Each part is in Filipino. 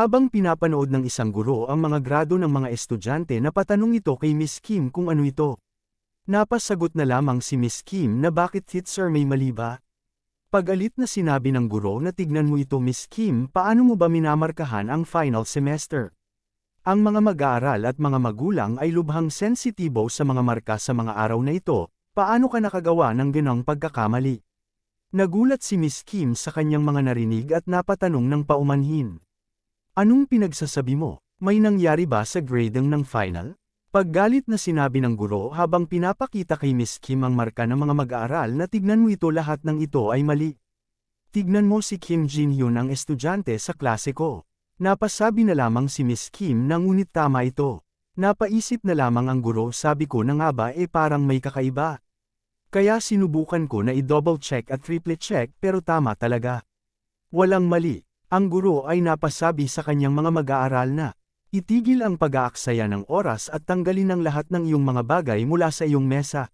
Habang pinapanood ng isang guro ang mga grado ng mga estudyante na patanong ito kay Miss Kim kung ano ito. Napasagot na lamang si Miss Kim na bakit hit sir may mali ba? Pagalit na sinabi ng guro na tignan mo ito Miss Kim paano mo ba minamarkahan ang final semester? Ang mga mag-aaral at mga magulang ay lubhang sensitibo sa mga marka sa mga araw na ito, paano ka nakagawa ng ganong pagkakamali? Nagulat si Miss Kim sa kanyang mga narinig at napatanong ng paumanhin. Anong pinagsasabi mo? May nangyari ba sa grading ng final? Paggalit na sinabi ng guro habang pinapakita kay Miss Kim ang marka ng mga mag-aaral na tignan mo ito lahat ng ito ay mali. Tignan mo si Kim Jin Hyun ang estudyante sa klase ko. Napasabi na lamang si Miss Kim na ngunit tama ito. Napaisip na lamang ang guro sabi ko na nga ba eh parang may kakaiba. Kaya sinubukan ko na i-double check at triple check pero tama talaga. Walang mali. Ang guro ay napasabi sa kanyang mga mag-aaral na, itigil ang pag-aaksaya ng oras at tanggalin ang lahat ng iyong mga bagay mula sa iyong mesa.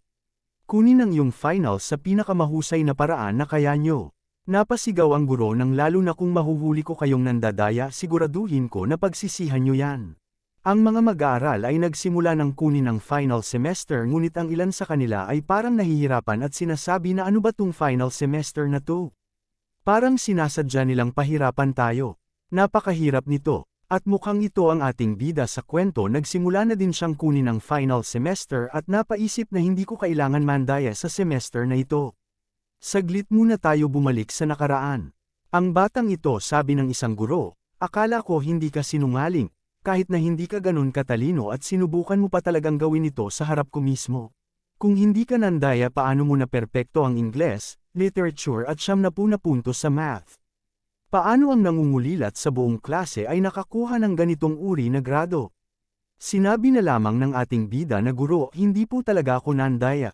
Kunin ang iyong final sa pinakamahusay na paraan na kaya nyo. Napasigaw ang guro nang lalo na kung mahuhuli ko kayong nandadaya siguraduhin ko na pagsisihan nyo yan. Ang mga mag-aaral ay nagsimula ng kunin ang final semester ngunit ang ilan sa kanila ay parang nahihirapan at sinasabi na ano ba tung final semester na to? Parang sinasadya nilang pahirapan tayo. Napakahirap nito. At mukhang ito ang ating bida sa kwento nagsimula na din siyang kunin ang final semester at napaisip na hindi ko kailangan mandaya sa semester na ito. Saglit muna tayo bumalik sa nakaraan. Ang batang ito sabi ng isang guro, akala ko hindi ka sinungaling, kahit na hindi ka ganun katalino at sinubukan mo pa talagang gawin ito sa harap ko mismo. Kung hindi ka nandaya paano mo na perpekto ang Ingles, literature at siyam na puna puntos sa math. Paano ang nangungulilat sa buong klase ay nakakuha ng ganitong uri na grado? Sinabi na lamang ng ating bida na guro, hindi po talaga ako nandaya.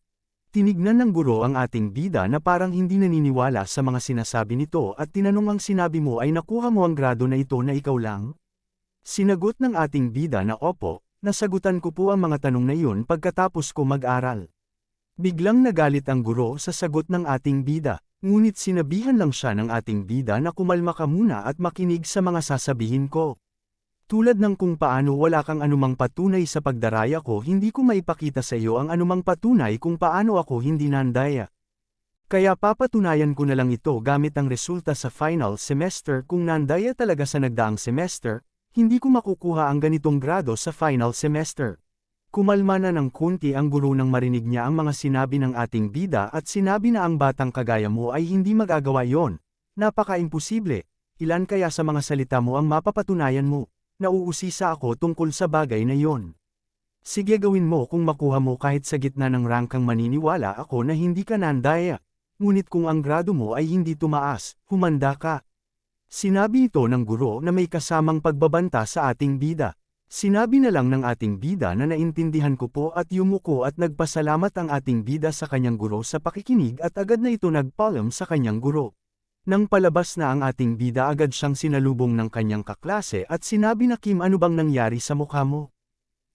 Tinignan ng guro ang ating bida na parang hindi naniniwala sa mga sinasabi nito at tinanong ang sinabi mo ay nakuha mo ang grado na ito na ikaw lang? Sinagot ng ating bida na opo, nasagutan ko po ang mga tanong na iyon pagkatapos ko mag-aral. Biglang nagalit ang guro sa sagot ng ating bida, ngunit sinabihan lang siya ng ating bida na kumalma ka muna at makinig sa mga sasabihin ko. Tulad ng kung paano wala kang anumang patunay sa pagdaraya ko hindi ko maipakita sa iyo ang anumang patunay kung paano ako hindi nandaya. Kaya papatunayan ko na lang ito gamit ang resulta sa final semester kung nandaya talaga sa nagdaang semester, hindi ko makukuha ang ganitong grado sa final semester. Kumalma na ng kunti ang guro nang marinig niya ang mga sinabi ng ating bida at sinabi na ang batang kagaya mo ay hindi magagawa yon. Napaka-imposible. Ilan kaya sa mga salita mo ang mapapatunayan mo? Nauusisa ako tungkol sa bagay na yon. Sige gawin mo kung makuha mo kahit sa gitna ng rangkang maniniwala ako na hindi ka nandaya. Ngunit kung ang grado mo ay hindi tumaas, humanda ka. Sinabi ito ng guro na may kasamang pagbabanta sa ating bida. Sinabi na lang ng ating bida na naintindihan ko po at yumuko at nagpasalamat ang ating bida sa kanyang guro sa pakikinig at agad na ito nagpaalam sa kanyang guro. Nang palabas na ang ating bida agad siyang sinalubong ng kanyang kaklase at sinabi na Kim ano bang nangyari sa mukha mo?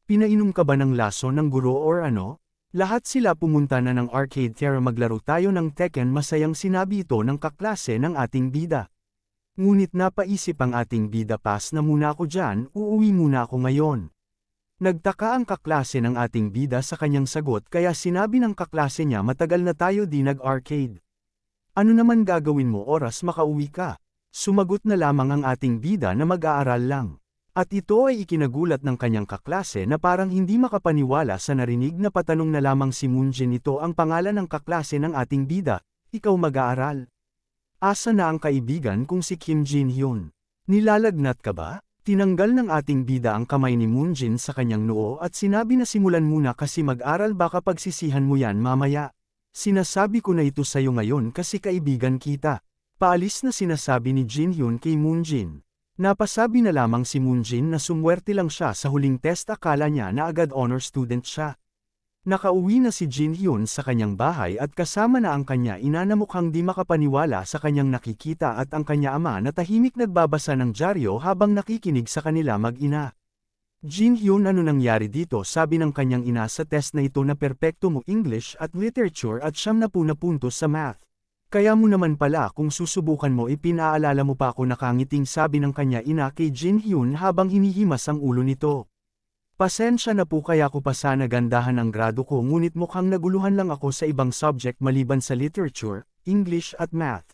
Pinainom ka ba ng laso ng guro or ano? Lahat sila pumunta na ng arcade para maglaro tayo ng Tekken masayang sinabi ito ng kaklase ng ating bida. Ngunit napaisip ang ating bida pass na muna ako dyan, uuwi muna ako ngayon. Nagtaka ang kaklase ng ating bida sa kanyang sagot kaya sinabi ng kaklase niya matagal na tayo di nag-arcade. Ano naman gagawin mo oras makauwi ka? Sumagot na lamang ang ating bida na mag-aaral lang. At ito ay ikinagulat ng kanyang kaklase na parang hindi makapaniwala sa narinig na patanong na lamang si Moonjin ito ang pangalan ng kaklase ng ating bida, ikaw mag-aaral. Asa na ang kaibigan kung si Kim Jin Hyun? Nilalagnat ka ba? Tinanggal ng ating bida ang kamay ni Moonjin sa kanyang noo at sinabi na simulan muna kasi mag-aral baka pagsisihan mo yan mamaya. Sinasabi ko na ito sa'yo ngayon kasi kaibigan kita. Paalis na sinasabi ni Jin Hyun kay Moonjin. Napasabi na lamang si Moonjin na sumwerte lang siya sa huling test akala niya na agad honor student siya. Nakauwi na si Jin Hyun sa kanyang bahay at kasama na ang kanya ina na mukhang di makapaniwala sa kanyang nakikita at ang kanya ama na tahimik nagbabasa ng dyaryo habang nakikinig sa kanila mag-ina. Jin Hyun ano nangyari dito sabi ng kanyang ina sa test na ito na perpekto mo English at literature at siyam na puna puntos sa math. Kaya mo naman pala kung susubukan mo ipinaalala mo pa ako nakangiting sabi ng kanya ina kay Jin Hyun habang hinihimas ang ulo nito. Pasensya na po kaya ko pa sana gandahan ang grado ko ngunit mukhang naguluhan lang ako sa ibang subject maliban sa literature, English at math.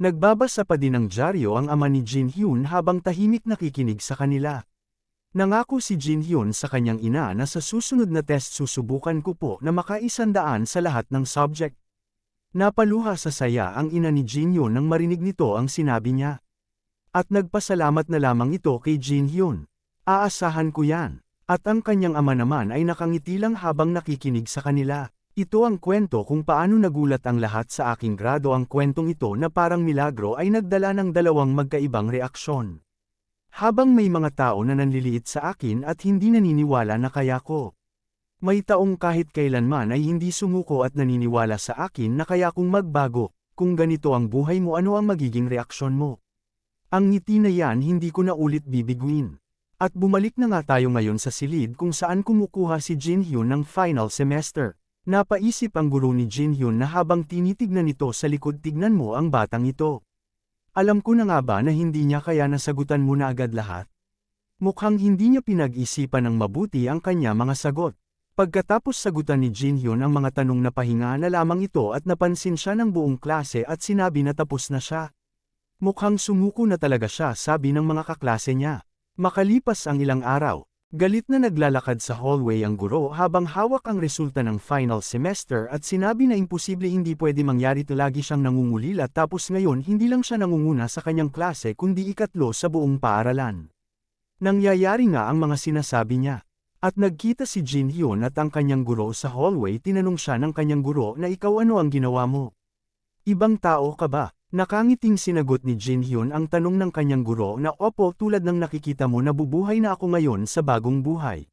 Nagbabasa pa din ng dyaryo ang ama ni Jin Hyun habang tahimik nakikinig sa kanila. Nangako si Jin Hyun sa kanyang ina na sa susunod na test susubukan ko po na makaisandaan sa lahat ng subject. Napaluha sa saya ang ina ni Jin Hyun nang marinig nito ang sinabi niya. At nagpasalamat na lamang ito kay Jin Hyun. Aasahan ko yan. At ang kanyang ama naman ay nakangiti lang habang nakikinig sa kanila. Ito ang kwento kung paano nagulat ang lahat sa aking grado ang kwentong ito na parang milagro ay nagdala ng dalawang magkaibang reaksyon. Habang may mga tao na nanliliit sa akin at hindi naniniwala na kaya ko. May taong kahit kailanman ay hindi sumuko at naniniwala sa akin na kaya kong magbago, kung ganito ang buhay mo ano ang magiging reaksyon mo. Ang ngiti na yan hindi ko na ulit bibiguin. At bumalik na nga tayo ngayon sa silid kung saan kumukuha si Jin Hyun ng final semester. Napaisip ang guro ni Jin Hyun na habang tinitignan ito sa likod tignan mo ang batang ito. Alam ko na nga ba na hindi niya kaya nasagutan mo na agad lahat? Mukhang hindi niya pinag-isipan ng mabuti ang kanya mga sagot. Pagkatapos sagutan ni Jin Hyun ang mga tanong na pahinga na lamang ito at napansin siya ng buong klase at sinabi na tapos na siya. Mukhang sumuko na talaga siya sabi ng mga kaklase niya. Makalipas ang ilang araw, galit na naglalakad sa hallway ang guro habang hawak ang resulta ng final semester at sinabi na imposible hindi pwede mangyari to lagi siyang nangungulila tapos ngayon hindi lang siya nangunguna sa kanyang klase kundi ikatlo sa buong paaralan. Nangyayari nga ang mga sinasabi niya. At nagkita si Jin Hyun at ang kanyang guro sa hallway tinanong siya ng kanyang guro na ikaw ano ang ginawa mo. Ibang tao ka ba? Nakangiting sinagot ni Jin Hyun ang tanong ng kanyang guro na opo tulad ng nakikita mo nabubuhay na ako ngayon sa bagong buhay.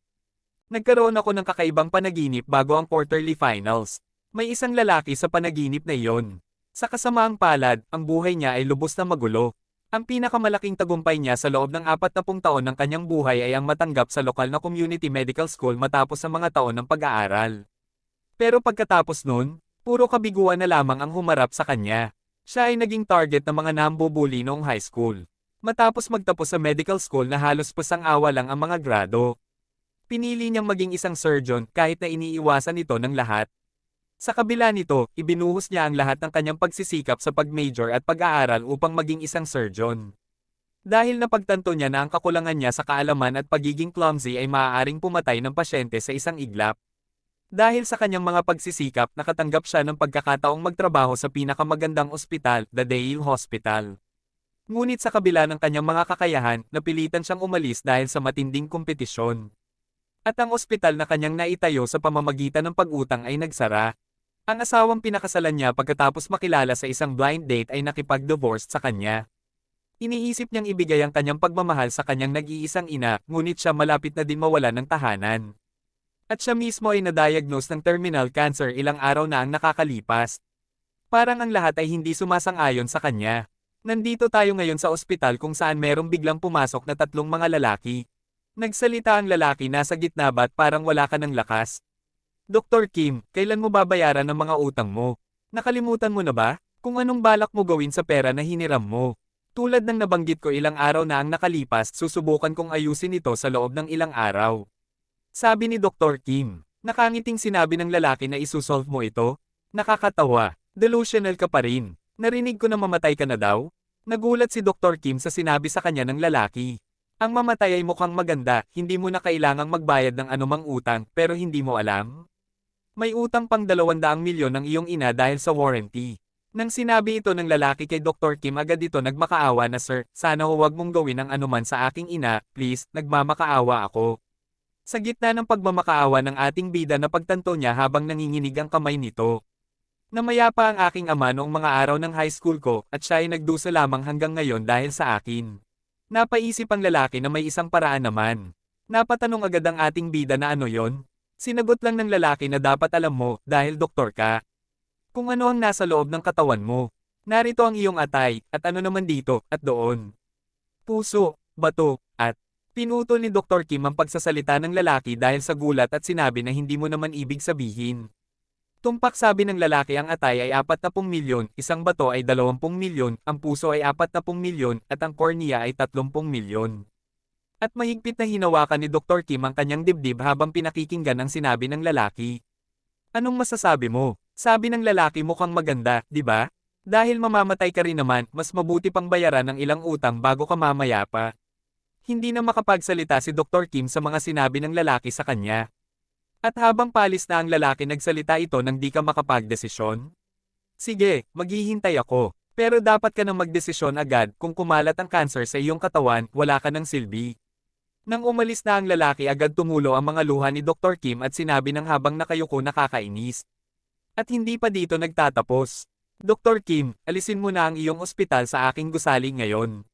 Nagkaroon ako ng kakaibang panaginip bago ang quarterly finals. May isang lalaki sa panaginip na iyon. Sa kasamaang palad, ang buhay niya ay lubos na magulo. Ang pinakamalaking tagumpay niya sa loob ng apat na pung taon ng kanyang buhay ay ang matanggap sa lokal na community medical school matapos ang mga taon ng pag-aaral. Pero pagkatapos nun, puro kabiguan na lamang ang humarap sa kanya. Siya ay naging target ng mga nambubuli noong high school. Matapos magtapos sa medical school na halos pusang awa lang ang mga grado. Pinili niyang maging isang surgeon kahit na iniiwasan ito ng lahat. Sa kabila nito, ibinuhos niya ang lahat ng kanyang pagsisikap sa pag-major at pag-aaral upang maging isang surgeon. Dahil napagtanto niya na ang kakulangan niya sa kaalaman at pagiging clumsy ay maaaring pumatay ng pasyente sa isang iglap. Dahil sa kanyang mga pagsisikap, nakatanggap siya ng pagkakataong magtrabaho sa pinakamagandang ospital, the Dale Hospital. Ngunit sa kabila ng kanyang mga kakayahan, napilitan siyang umalis dahil sa matinding kompetisyon. At ang ospital na kanyang naitayo sa pamamagitan ng pag-utang ay nagsara. Ang asawang pinakasalan niya pagkatapos makilala sa isang blind date ay nakipag-divorce sa kanya. Iniisip niyang ibigay ang kanyang pagmamahal sa kanyang nag-iisang ina, ngunit siya malapit na din mawala ng tahanan. At siya mismo ay na-diagnose ng terminal cancer ilang araw na ang nakakalipas. Parang ang lahat ay hindi sumasang-ayon sa kanya. Nandito tayo ngayon sa ospital kung saan merong biglang pumasok na tatlong mga lalaki. Nagsalita ang lalaki nasa gitna ba't parang wala ka ng lakas? Dr. Kim, kailan mo babayaran ang mga utang mo? Nakalimutan mo na ba? Kung anong balak mo gawin sa pera na hiniram mo? Tulad ng nabanggit ko ilang araw na ang nakalipas, susubukan kong ayusin ito sa loob ng ilang araw. Sabi ni Dr. Kim, nakangiting sinabi ng lalaki na isusolve mo ito? Nakakatawa, delusional ka pa rin. Narinig ko na mamatay ka na daw? Nagulat si Dr. Kim sa sinabi sa kanya ng lalaki. Ang mamatay ay mukhang maganda, hindi mo na kailangang magbayad ng anumang utang, pero hindi mo alam? May utang pang 200 milyon ng iyong ina dahil sa warranty. Nang sinabi ito ng lalaki kay Dr. Kim agad ito nagmakaawa na sir, sana huwag mong gawin ang anuman sa aking ina, please, nagmamakaawa ako. Sa gitna ng pagmamakaawa ng ating bida na pagtanto niya habang nanginginig ang kamay nito. Namaya pa ang aking ama noong mga araw ng high school ko at siya ay nagdusa lamang hanggang ngayon dahil sa akin. Napaisip ang lalaki na may isang paraan naman. Napatanong agad ang ating bida na ano yon, Sinagot lang ng lalaki na dapat alam mo, dahil doktor ka. Kung ano ang nasa loob ng katawan mo. Narito ang iyong atay, at ano naman dito, at doon. Puso, bato, at pinutol ni Dr. Kim ang pagsasalita ng lalaki dahil sa gulat at sinabi na hindi mo naman ibig sabihin. Tumpak sabi ng lalaki ang atay ay 40 milyon, isang bato ay 20 milyon, ang puso ay 40 milyon, at ang kornea ay 30 milyon. At mahigpit na hinawakan ni Dr. Kim ang kanyang dibdib habang pinakikinggan ang sinabi ng lalaki. Anong masasabi mo? Sabi ng lalaki mukhang maganda, di ba? Dahil mamamatay ka rin naman, mas mabuti pang bayaran ng ilang utang bago ka mamaya pa. Hindi na makapagsalita si Dr. Kim sa mga sinabi ng lalaki sa kanya. At habang palis na ang lalaki nagsalita ito nang di ka makapagdesisyon? Sige, maghihintay ako. Pero dapat ka nang magdesisyon agad kung kumalat ang cancer sa iyong katawan, wala ka ng silbi. Nang umalis na ang lalaki agad tumulo ang mga luha ni Dr. Kim at sinabi ng habang nakayuko nakakainis. At hindi pa dito nagtatapos. Dr. Kim, alisin mo na ang iyong ospital sa aking gusali ngayon.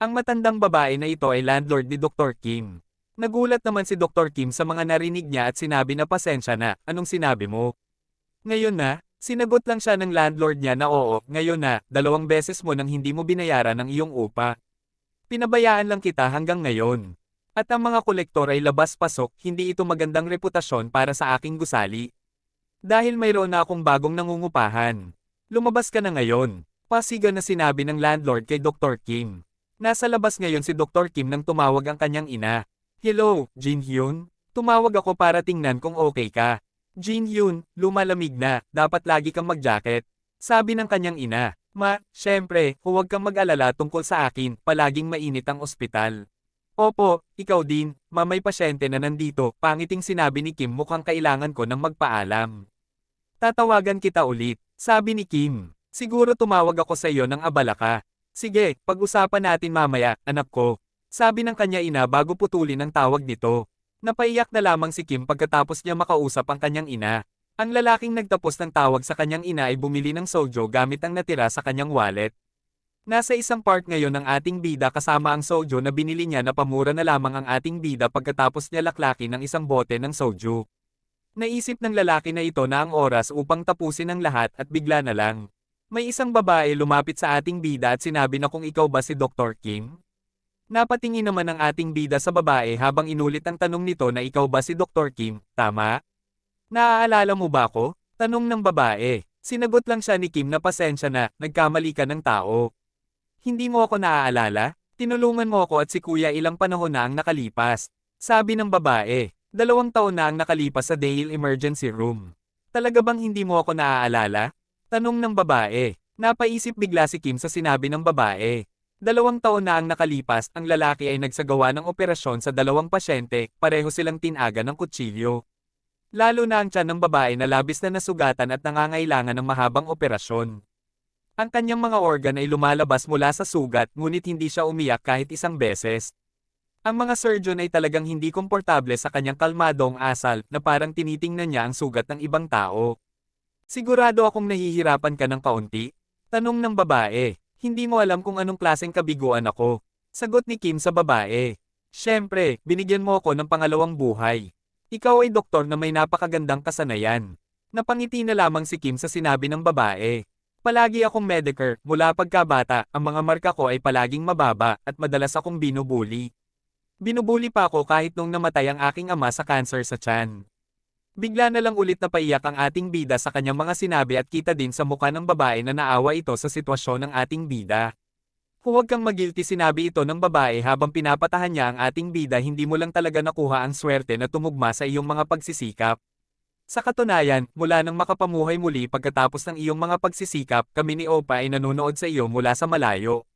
Ang matandang babae na ito ay landlord ni Dr. Kim. Nagulat naman si Dr. Kim sa mga narinig niya at sinabi na pasensya na, anong sinabi mo? Ngayon na, sinagot lang siya ng landlord niya na oo, ngayon na, dalawang beses mo nang hindi mo binayaran ang iyong upa. Pinabayaan lang kita hanggang ngayon. At ang mga kolektor ay labas-pasok, hindi ito magandang reputasyon para sa aking gusali. Dahil mayroon na akong bagong nangungupahan. Lumabas ka na ngayon. Pasiga na sinabi ng landlord kay Dr. Kim. Nasa labas ngayon si Dr. Kim nang tumawag ang kanyang ina. Hello, Jin Hyun? Tumawag ako para tingnan kung okay ka. Jin Hyun, lumalamig na, dapat lagi kang mag-jacket. Sabi ng kanyang ina. Ma, syempre, huwag kang mag-alala tungkol sa akin, palaging mainit ang ospital. Opo, ikaw din, ma may pasyente na nandito, pangiting sinabi ni Kim mukhang kailangan ko ng magpaalam. Tatawagan kita ulit, sabi ni Kim. Siguro tumawag ako sa iyo ng abala ka. Sige, pag-usapan natin mamaya, anak ko. Sabi ng kanya ina bago putulin ang tawag nito. Napaiyak na lamang si Kim pagkatapos niya makausap ang kanyang ina. Ang lalaking nagtapos ng tawag sa kanyang ina ay bumili ng sojo gamit ang natira sa kanyang wallet. Nasa isang park ngayon ng ating bida kasama ang sojo na binili niya na pamura na lamang ang ating bida pagkatapos niya laklaki ng isang bote ng soju. Naisip ng lalaki na ito na ang oras upang tapusin ang lahat at bigla na lang. May isang babae lumapit sa ating bida at sinabi na kung ikaw ba si Dr. Kim? Napatingin naman ang ating bida sa babae habang inulit ang tanong nito na ikaw ba si Dr. Kim, tama? Naaalala mo ba ako? Tanong ng babae. Sinagot lang siya ni Kim na pasensya na, nagkamali ka ng tao. Hindi mo ako naaalala? Tinulungan mo ako at si kuya ilang panahon na ang nakalipas. Sabi ng babae, dalawang taon na ang nakalipas sa Dale Emergency Room. Talaga bang hindi mo ako naaalala? Tanong ng babae. Napaisip bigla si Kim sa sinabi ng babae. Dalawang taon na ang nakalipas, ang lalaki ay nagsagawa ng operasyon sa dalawang pasyente, pareho silang tinaga ng kutsilyo. Lalo na ang tiyan ng babae na labis na nasugatan at nangangailangan ng mahabang operasyon. Ang kanyang mga organ ay lumalabas mula sa sugat ngunit hindi siya umiyak kahit isang beses. Ang mga surgeon ay talagang hindi komportable sa kanyang kalmadong asal na parang tinitingnan niya ang sugat ng ibang tao. Sigurado akong nahihirapan ka ng kaunti? Tanong ng babae. Hindi mo alam kung anong klaseng kabiguan ako. Sagot ni Kim sa babae. Siyempre, binigyan mo ako ng pangalawang buhay. Ikaw ay doktor na may napakagandang kasanayan. Napangiti na lamang si Kim sa sinabi ng babae. Palagi akong medicare, mula pagkabata, ang mga marka ko ay palaging mababa, at madalas akong binubuli. Binubuli pa ako kahit nung namatay ang aking ama sa cancer sa tiyan. Bigla na lang ulit na paiyak ang ating bida sa kanyang mga sinabi at kita din sa mukha ng babae na naawa ito sa sitwasyon ng ating bida. Huwag kang magilty sinabi ito ng babae habang pinapatahan niya ang ating bida hindi mo lang talaga nakuha ang swerte na tumugma sa iyong mga pagsisikap. Sa katunayan, mula nang makapamuhay muli pagkatapos ng iyong mga pagsisikap, kami ni Opa ay nanonood sa iyo mula sa malayo.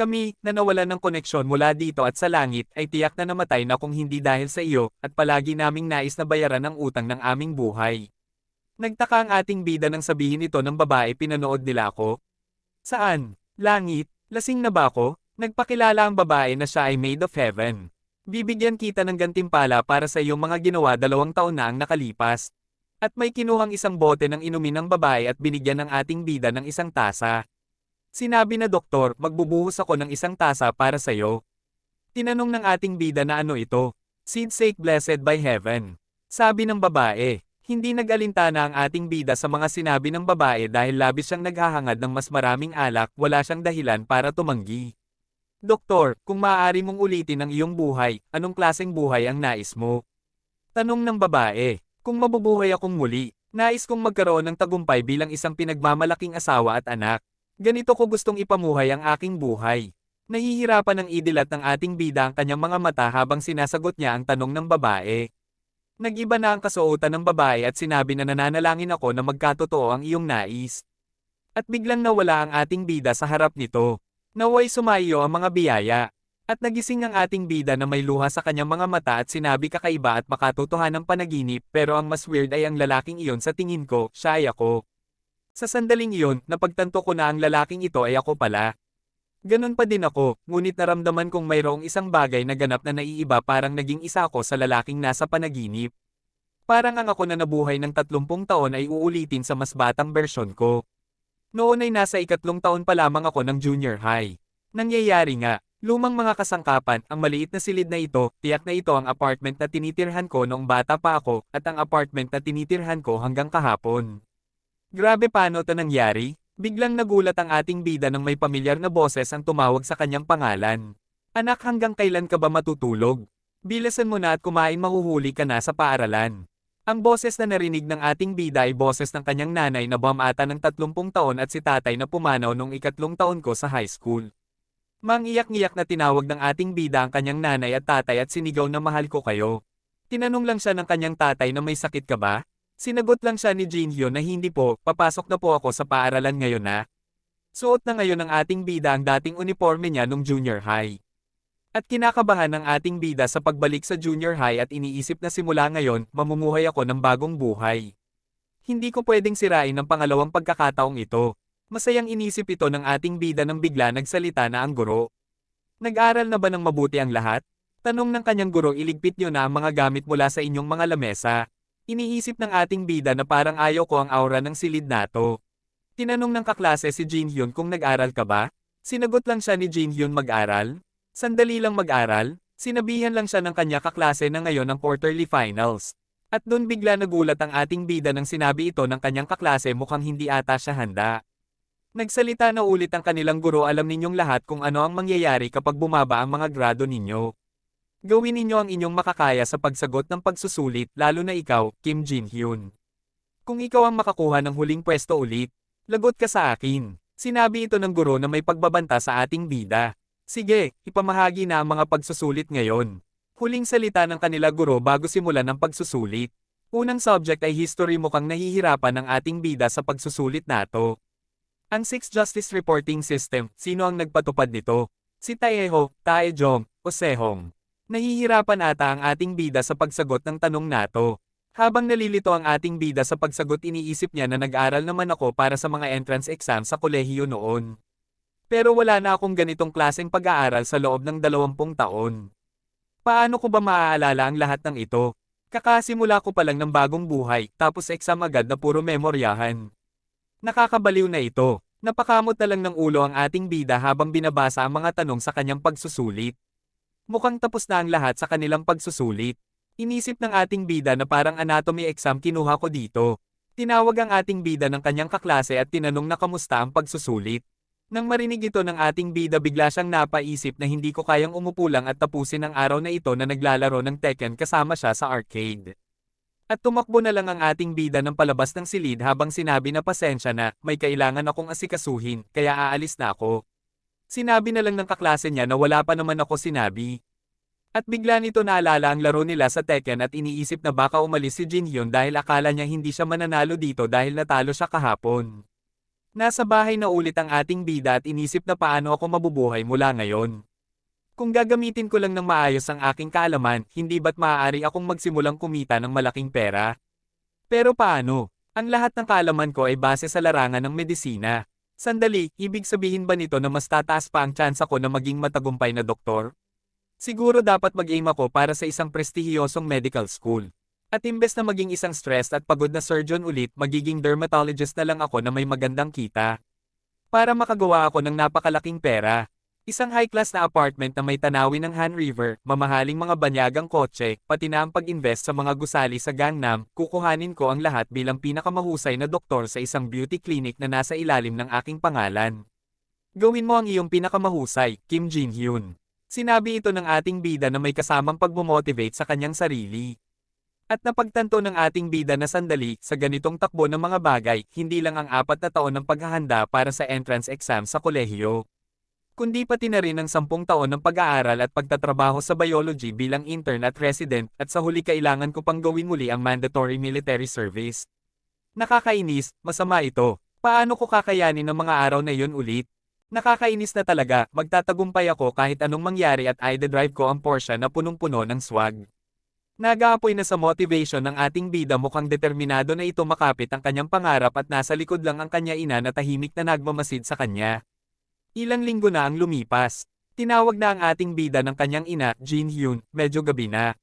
Kami, na nawalan ng koneksyon mula dito at sa langit, ay tiyak na namatay na kung hindi dahil sa iyo, at palagi naming nais na bayaran ang utang ng aming buhay. Nagtaka ang ating bida nang sabihin ito ng babae pinanood nila ako. Saan? Langit? Lasing na ba ako? Nagpakilala ang babae na siya ay made of heaven. Bibigyan kita ng gantimpala para sa iyong mga ginawa dalawang taon na ang nakalipas. At may kinuhang isang bote ng inumin ng babae at binigyan ng ating bida ng isang tasa. Sinabi na doktor, magbubuhos ako ng isang tasa para sa iyo. Tinanong ng ating bida na ano ito. Seed sake blessed by heaven. Sabi ng babae, hindi nag-alintana ang ating bida sa mga sinabi ng babae dahil labis siyang naghahangad ng mas maraming alak, wala siyang dahilan para tumanggi. Doktor, kung maaari mong ulitin ang iyong buhay, anong klaseng buhay ang nais mo? Tanong ng babae, kung mabubuhay akong muli, Nais kong magkaroon ng tagumpay bilang isang pinagmamalaking asawa at anak. Ganito ko gustong ipamuhay ang aking buhay. Nahihirapan ng idilat ng ating bida ang kanyang mga mata habang sinasagot niya ang tanong ng babae. Nag-iba na ang kasuotan ng babae at sinabi na nananalangin ako na magkatotoo ang iyong nais. At biglang nawala ang ating bida sa harap nito. Naway sumaiyo ang mga biyaya. At nagising ang ating bida na may luha sa kanyang mga mata at sinabi kakaiba at makatotohan ng panaginip pero ang mas weird ay ang lalaking iyon sa tingin ko, siya ay ako. Sa sandaling iyon, napagtanto ko na ang lalaking ito ay ako pala. Ganon pa din ako, ngunit naramdaman kong mayroong isang bagay na ganap na naiiba parang naging isa ako sa lalaking nasa panaginip. Parang ang ako na nabuhay ng 30 taon ay uulitin sa mas batang bersyon ko. Noon ay nasa ikatlong taon pa lamang ako ng junior high. Nangyayari nga, lumang mga kasangkapan, ang maliit na silid na ito, tiyak na ito ang apartment na tinitirhan ko noong bata pa ako, at ang apartment na tinitirhan ko hanggang kahapon. Grabe paano to nangyari? Biglang nagulat ang ating bida nang may pamilyar na boses ang tumawag sa kanyang pangalan. Anak hanggang kailan ka ba matutulog? Bilasan mo na at kumain mahuhuli ka na sa paaralan. Ang boses na narinig ng ating bida ay boses ng kanyang nanay na bumata ng 30 taon at si tatay na pumanaw nung ikatlong taon ko sa high school. Mangiyak-ngiyak na tinawag ng ating bida ang kanyang nanay at tatay at sinigaw na mahal ko kayo. Tinanong lang siya ng kanyang tatay na may sakit ka ba? Sinagot lang siya ni Jin Hyun na hindi po, papasok na po ako sa paaralan ngayon na. Suot na ngayon ng ating bida ang dating uniforme niya nung junior high. At kinakabahan ng ating bida sa pagbalik sa junior high at iniisip na simula ngayon, mamumuhay ako ng bagong buhay. Hindi ko pwedeng sirain ang pangalawang pagkakataong ito. Masayang inisip ito ng ating bida nang bigla nagsalita na ang guro. Nag-aral na ba ng mabuti ang lahat? Tanong ng kanyang guro iligpit niyo na ang mga gamit mula sa inyong mga lamesa. Iniisip ng ating bida na parang ayaw ko ang aura ng silid nato. Tinanong ng kaklase si Jin Hyun kung nag-aral ka ba? Sinagot lang siya ni Jin Hyun mag-aral. Sandali lang mag-aral, sinabihan lang siya ng kanya kaklase na ngayon ang quarterly finals. At doon bigla nagulat ang ating bida nang sinabi ito ng kanyang kaklase mukhang hindi ata siya handa. Nagsalita na ulit ang kanilang guro alam ninyong lahat kung ano ang mangyayari kapag bumaba ang mga grado ninyo. Gawin ninyo ang inyong makakaya sa pagsagot ng pagsusulit lalo na ikaw, Kim Jin Hyun. Kung ikaw ang makakuha ng huling pwesto ulit, lagot ka sa akin. Sinabi ito ng guro na may pagbabanta sa ating bida. Sige, ipamahagi na ang mga pagsusulit ngayon. Huling salita ng kanila guro bago simulan ang pagsusulit. Unang subject ay history mukhang nahihirapan ng ating bida sa pagsusulit nato. Ang Six Justice Reporting System, sino ang nagpatupad nito? Si Taeho, Taejong, o Sehong. Nahihirapan ata ang ating bida sa pagsagot ng tanong nato. Habang nalilito ang ating bida sa pagsagot iniisip niya na nag-aral naman ako para sa mga entrance exam sa kolehiyo noon. Pero wala na akong ganitong klaseng pag-aaral sa loob ng 20 taon. Paano ko ba maaalala ang lahat ng ito? Kakasimula ko pa lang ng bagong buhay, tapos exam agad na puro memoryahan. Nakakabaliw na ito. Napakamot na lang ng ulo ang ating bida habang binabasa ang mga tanong sa kanyang pagsusulit. Mukhang tapos na ang lahat sa kanilang pagsusulit. Inisip ng ating bida na parang anatomy exam kinuha ko dito. Tinawag ang ating bida ng kanyang kaklase at tinanong na kamusta ang pagsusulit. Nang marinig ito ng ating bida bigla siyang napaisip na hindi ko kayang umupo lang at tapusin ang araw na ito na naglalaro ng Tekken kasama siya sa arcade. At tumakbo na lang ang ating bida ng palabas ng silid habang sinabi na pasensya na, may kailangan akong asikasuhin, kaya aalis na ako. Sinabi na lang ng kaklase niya na wala pa naman ako sinabi. At bigla nito naalala ang laro nila sa Tekken at iniisip na baka umalis si Jin Hyun dahil akala niya hindi siya mananalo dito dahil natalo siya kahapon. Nasa bahay na ulit ang ating bida at inisip na paano ako mabubuhay mula ngayon. Kung gagamitin ko lang ng maayos ang aking kaalaman, hindi ba't maaari akong magsimulang kumita ng malaking pera? Pero paano? Ang lahat ng kaalaman ko ay base sa larangan ng medisina. Sandali, ibig sabihin ba nito na mas tataas pa ang tsansa ko na maging matagumpay na doktor? Siguro dapat mag-aim ako para sa isang prestihiyosong medical school. At imbes na maging isang stressed at pagod na surgeon ulit, magiging dermatologist na lang ako na may magandang kita. Para makagawa ako ng napakalaking pera. Isang high-class na apartment na may tanawin ng Han River, mamahaling mga banyagang kotse, pati na ang pag-invest sa mga gusali sa Gangnam, kukuhanin ko ang lahat bilang pinakamahusay na doktor sa isang beauty clinic na nasa ilalim ng aking pangalan. Gawin mo ang iyong pinakamahusay, Kim Jin Hyun. Sinabi ito ng ating bida na may kasamang pagmomotivate sa kanyang sarili. At napagtanto ng ating bida na sandali, sa ganitong takbo ng mga bagay, hindi lang ang apat na taon ng paghahanda para sa entrance exam sa kolehiyo. Kundi pati na rin ang sampung taon ng pag-aaral at pagtatrabaho sa biology bilang intern at resident, at sa huli kailangan ko pang gawin muli ang mandatory military service. Nakakainis, masama ito. Paano ko kakayanin ng mga araw na yun ulit? Nakakainis na talaga, magtatagumpay ako kahit anong mangyari at i-drive ko ang Porsche na punong-puno ng swag. Nag-aapoy na sa motivation ng ating bida mukhang determinado na ito makapit ang kanyang pangarap at nasa likod lang ang kanya ina na tahimik na nagmamasid sa kanya. Ilang linggo na ang lumipas. Tinawag na ang ating bida ng kanyang ina, Jin Hyun, medyo gabi na.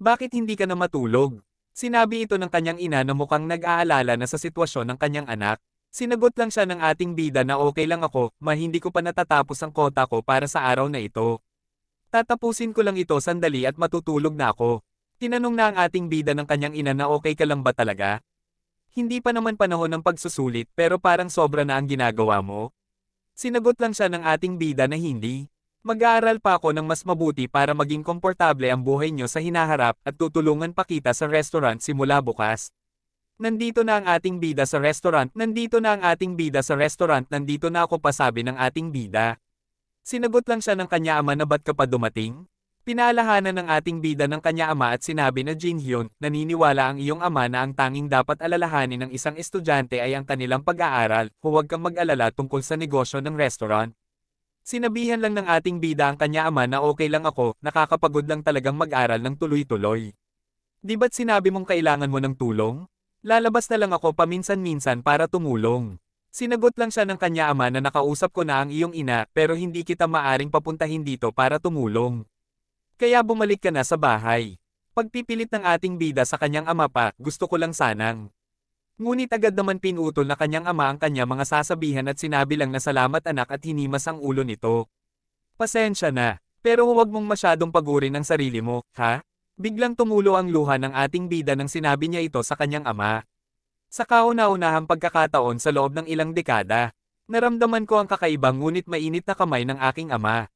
Bakit hindi ka na matulog? Sinabi ito ng kanyang ina na mukhang nag-aalala na sa sitwasyon ng kanyang anak. Sinagot lang siya ng ating bida na okay lang ako, ma hindi ko pa natatapos ang kota ko para sa araw na ito. Tatapusin ko lang ito sandali at matutulog na ako. Tinanong na ang ating bida ng kanyang ina na okay ka lang ba talaga? Hindi pa naman panahon ng pagsusulit pero parang sobra na ang ginagawa mo. Sinagot lang siya ng ating bida na hindi. Mag-aaral pa ako ng mas mabuti para maging komportable ang buhay nyo sa hinaharap at tutulungan pa kita sa restaurant simula bukas. Nandito na ang ating bida sa restaurant, nandito na ang ating bida sa restaurant, nandito na ako pasabi ng ating bida. Sinagot lang siya ng kanya ama na ba't ka pa dumating? Pinalahanan ng ating bida ng kanya ama at sinabi na Jin Hyun, naniniwala ang iyong ama na ang tanging dapat alalahanin ng isang estudyante ay ang kanilang pag-aaral, huwag kang mag-alala tungkol sa negosyo ng restaurant. Sinabihan lang ng ating bida ang kanya ama na okay lang ako, nakakapagod lang talagang mag-aral ng tuloy-tuloy. Di ba't sinabi mong kailangan mo ng tulong? Lalabas na lang ako paminsan-minsan para tumulong. Sinagot lang siya ng kanya ama na nakausap ko na ang iyong ina pero hindi kita maaring papuntahin dito para tumulong. Kaya bumalik ka na sa bahay. Pagpipilit ng ating bida sa kanyang ama pa, gusto ko lang sanang. Ngunit agad naman pinutol na kanyang ama ang kanya mga sasabihan at sinabi lang na salamat anak at hinimas ang ulo nito. Pasensya na, pero huwag mong masyadong pagurin ang sarili mo, ha? Biglang tumulo ang luha ng ating bida nang sinabi niya ito sa kanyang ama. Sa kauna-unahang pagkakataon sa loob ng ilang dekada, naramdaman ko ang kakaibang ngunit mainit na kamay ng aking ama.